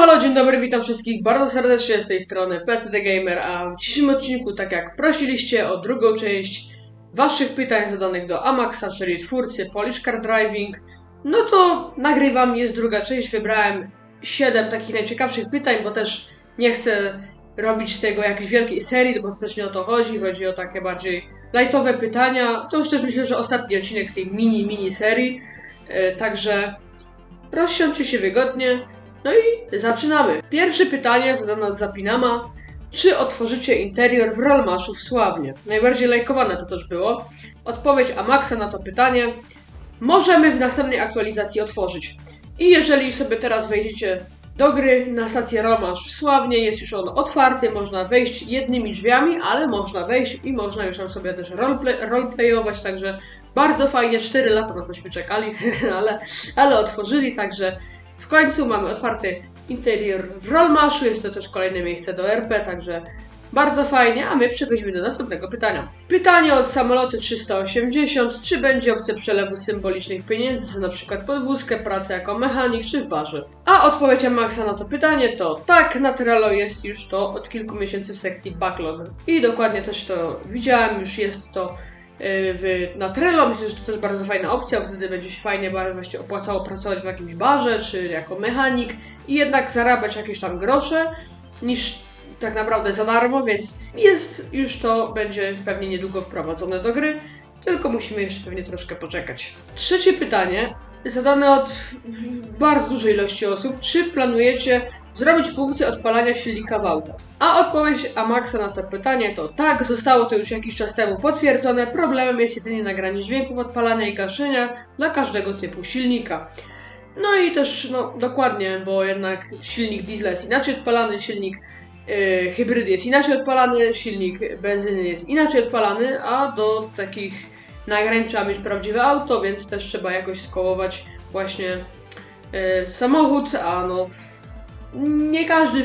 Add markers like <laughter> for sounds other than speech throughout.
halo, dzień dobry, witam wszystkich bardzo serdecznie z tej strony PCD Gamer, a w dzisiejszym odcinku, tak jak prosiliście o drugą część waszych pytań zadanych do Amaxa, czyli twórcy Polish Car Driving, no to nagrywam, jest druga część, wybrałem 7 takich najciekawszych pytań, bo też nie chcę robić z tego jakiejś wielkiej serii, bo to też nie o to chodzi, chodzi o takie bardziej lightowe pytania, to już też myślę, że ostatni odcinek z tej mini, mini serii, e, także rozsiądźcie się wygodnie, no i zaczynamy. Pierwsze pytanie zadane od Zapinama. Czy otworzycie interior w Rollmaszu w Sławnie? Najbardziej lajkowane to też było. Odpowiedź Amaxa na to pytanie. Możemy w następnej aktualizacji otworzyć. I jeżeli sobie teraz wejdziecie do gry na stację Rollmasz w Sławnie, jest już on otwarty, można wejść jednymi drzwiami, ale można wejść i można już tam sobie też roleplay, roleplayować, także bardzo fajnie, 4 lata na tośmy czekali, <laughs> ale, ale otworzyli, także w końcu mamy otwarty interior Rollmaszu, jest to też kolejne miejsce do RP, także bardzo fajnie, a my przechodzimy do następnego pytania. Pytanie od samoloty 380, czy będzie opcja przelewu symbolicznych pieniędzy, za przykład podwózkę, pracę jako mechanik czy w barze? A odpowiedź Maxa na to pytanie to tak, na Trello jest już to od kilku miesięcy w sekcji backlog. I dokładnie też to widziałem, już jest to w, na Trello. Myślę, że to też bardzo fajna opcja, bo wtedy będzie się fajnie właśnie opłacało pracować w jakimś barze, czy jako mechanik i jednak zarabiać jakieś tam grosze, niż tak naprawdę za darmo, więc jest już to, będzie pewnie niedługo wprowadzone do gry, tylko musimy jeszcze pewnie troszkę poczekać. Trzecie pytanie, zadane od bardzo dużej ilości osób. Czy planujecie zrobić funkcję odpalania silnika w autach? A odpowiedź Amaxa na to pytanie to tak, zostało to już jakiś czas temu potwierdzone. Problemem jest jedynie nagranie dźwięków odpalania i gaszenia dla każdego typu silnika. No i też, no dokładnie, bo jednak silnik diesla jest inaczej odpalany, silnik yy, hybryd jest inaczej odpalany, silnik benzyny jest inaczej odpalany, a do takich nagrań trzeba mieć prawdziwe auto, więc też trzeba jakoś skołować właśnie yy, samochód, a no nie każdy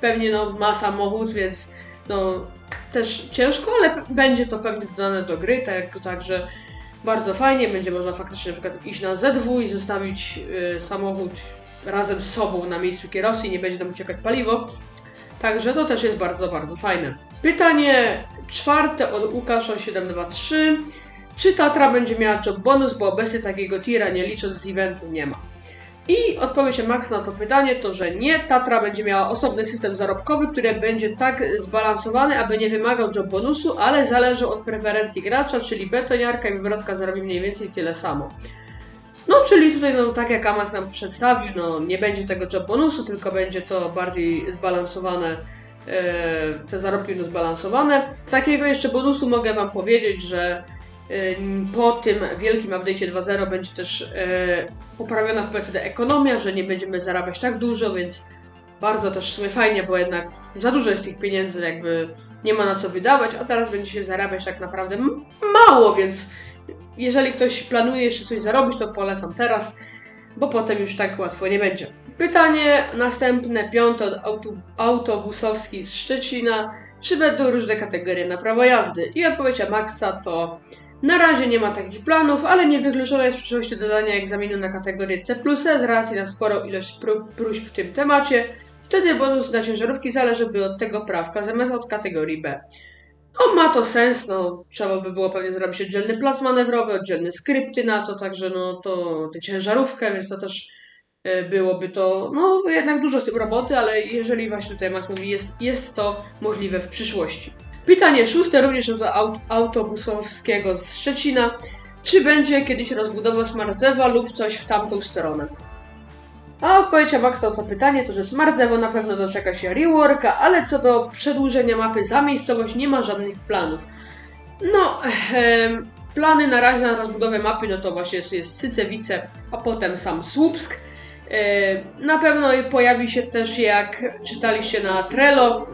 pewnie no, ma samochód, więc no też ciężko, ale będzie to pewnie dodane do gry, tak, także bardzo fajnie, będzie można faktycznie na przykład iść na ZW i zostawić y, samochód razem z sobą na miejscu kierowcy i nie będzie tam uciekać paliwo. Także to też jest bardzo, bardzo fajne. Pytanie czwarte od Łukasza 723. Czy Tatra będzie miała job bonus, bo obecnie takiego tira nie licząc z eventu nie ma? I odpowiedź Max na to pytanie to, że nie, Tatra będzie miała osobny system zarobkowy, który będzie tak zbalansowany, aby nie wymagał job bonusu, ale zależy od preferencji gracza, czyli betoniarka i wywrotka zarobi mniej więcej tyle samo. No, czyli tutaj, no, tak jak Amax nam przedstawił, no, nie będzie tego job bonusu, tylko będzie to bardziej zbalansowane, e, te zarobki będą zbalansowane. Z takiego jeszcze bonusu mogę Wam powiedzieć, że Po tym wielkim update'cie 2.0 będzie też e, poprawiona w PCD ekonomia, że nie będziemy zarabiać tak dużo, więc bardzo też w sumie fajnie, bo jednak za dużo jest tych pieniędzy, jakby nie ma na co wydawać, a teraz będzie się zarabiać tak naprawdę mało, więc jeżeli ktoś planuje jeszcze coś zarobić, to polecam teraz, bo potem już tak łatwo nie będzie. Pytanie następne, piąte od autobusowski z Szczecina. Czy będą różne kategorie na prawo jazdy? I odpowiedź Maxa to na razie nie ma takich planów, ale nie wykluczone jest w przyszłości dodanie egzaminu na kategorię C+, z racji na sporą ilość prób, próśb w tym temacie. Wtedy bonus na ciężarówki zależałby od tego prawka zamiast od kategorii B. No ma to sens, no trzeba by było pewnie zrobić oddzielny plac manewrowy, oddzielne skrypty na to, także no to tę ciężarówkę, więc to też e, byłoby to, no jednak dużo z tym roboty, ale jeżeli właśnie tutaj Max mówi, jest, jest to możliwe w przyszłości. Pytanie szóste, również od aut autobusowskiego z Szczecina. Czy będzie kiedyś rozbudowa Smartzewa lub coś w tamtą stronę? A odpowiedź Max na to pytanie to, że Smartzewo na pewno doczeka się reworka, ale co do przedłużenia mapy za miejscowość nie ma żadnych planów. No, plany na razie na rozbudowę mapy no to właśnie jest, jest Sycewice, a potem sam Słupsk. E, Na pewno pojawi się też, jak czytaliście na Trello,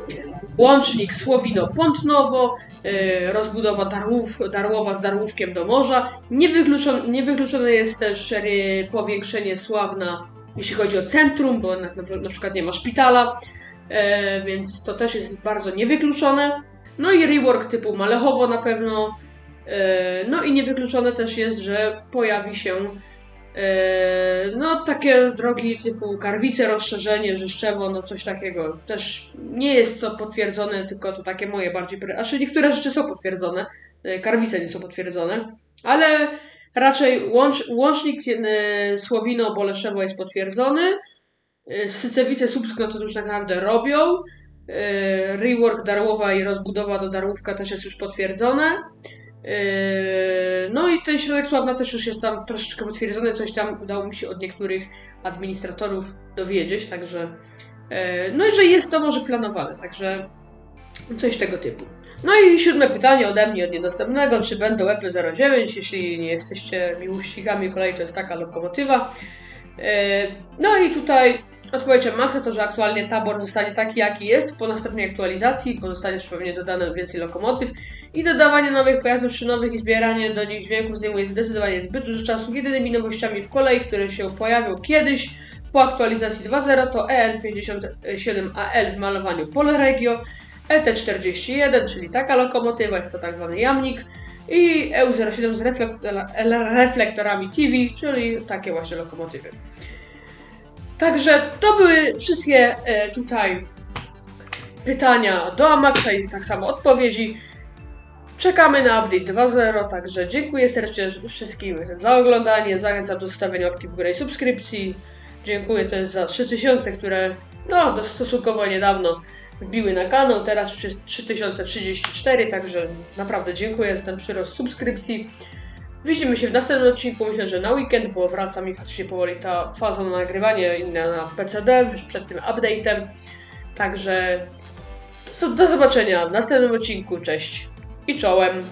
łącznik Słowino-Pątnowo, e, rozbudowa Darłów, Darłowa z Darłówkiem do morza. Niewykluczone, niewykluczone jest też e, powiększenie Sławna, jeśli chodzi o centrum, bo na, na, na przykład nie ma szpitala, e, więc to też jest bardzo niewykluczone. No i rework typu Malechowo na pewno. No i niewykluczone też jest, że pojawi się No, takie drogi typu Karwice, rozszerzenie, Rzeszczewo, no coś takiego. Też nie jest to potwierdzone, tylko to takie moje bardziej... Znaczy niektóre rzeczy są potwierdzone, e, Karwice nie są potwierdzone, ale raczej łącz, łącznik e, Słowino-Boleszewo jest potwierdzony, e, Sycewice, Słupsk, no to już tak naprawdę robią, e, rework Darłowa i rozbudowa do Darłówka też jest już potwierdzone. Yy, No i ten środek Sławna też już jest tam troszeczkę potwierdzony, coś tam udało mi się od niektórych administratorów dowiedzieć, także yy, no i że jest to może planowane, także coś tego typu. No i siódme pytanie ode mnie od niedostępnego, czy będą łepy 09, jeśli nie jesteście miłośnikami kolei, to jest taka lokomotywa. Yy, No i tutaj odpowiedź Maxa to, że aktualnie tabor zostanie taki jaki jest, po następnej aktualizacji pozostanie już pewnie dodane więcej lokomotyw, i dodawanie nowych pojazdów szynowych i zbieranie do nich dźwięków zajmuje zdecydowanie zbyt dużo czasu. Jedynymi nowościami w kolei, które się pojawią kiedyś po aktualizacji 2.0 to E EN57AL w malowaniu Polregio, ET41, czyli taka lokomotywa, jest to tak zwany jamnik i E EU07 z reflektora- reflektorami TV, czyli takie właśnie lokomotywy. Także to były wszystkie e, tutaj pytania do Amaxa i tak samo odpowiedzi. Czekamy na update 2.0, także dziękuję serdecznie wszystkim za oglądanie. Zachęcam do zostawienia łapki w górę i subskrypcji. Dziękuję też za 3000, które no stosunkowo niedawno wbiły na kanał. Teraz już jest 3034, także naprawdę dziękuję za ten przyrost subskrypcji. Widzimy się w następnym odcinku, myślę, że na weekend, bo wraca mi faktycznie powoli ta faza na nagrywanie inna na PCD, już przed tym update'em. Także do zobaczenia w następnym odcinku, cześć i czołem.